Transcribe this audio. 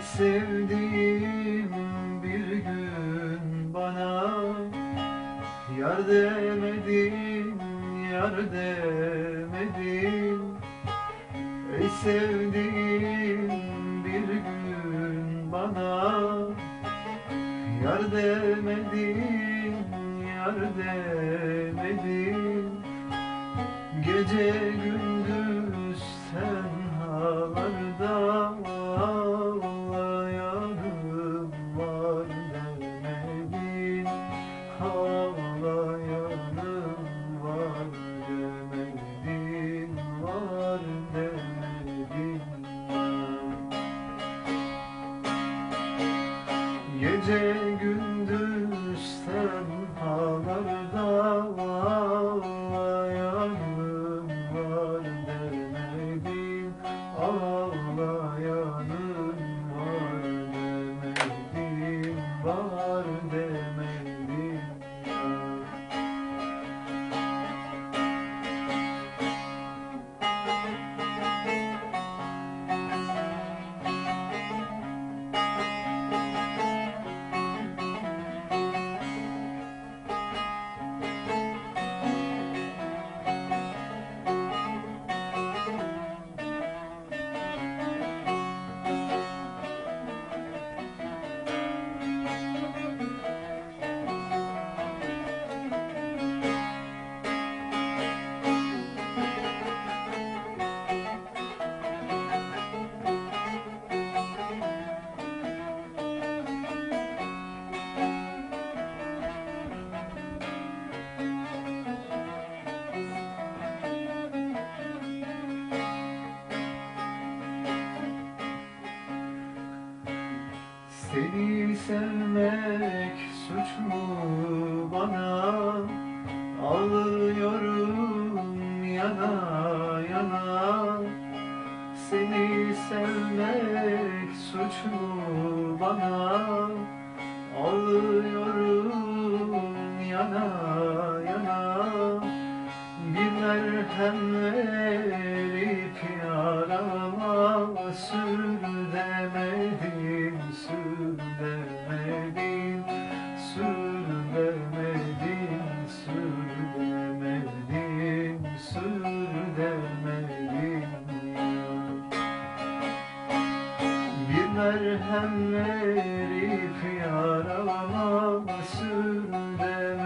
sevdiğim bir gün bana Yar demedin, yar demedin. Ey sevdiğim bir gün bana Yar demedin, yar demedin. Gece gündüz Seni sevmek suç mu bana? Ağlıyorum yana yana. Seni sevmek suç mu bana? Ağlıyorum yana yana. Bir merhem verip yarama sür deme sürmedim sürmedim sürmedim sürmedim bir merhem verip yarama sürmedim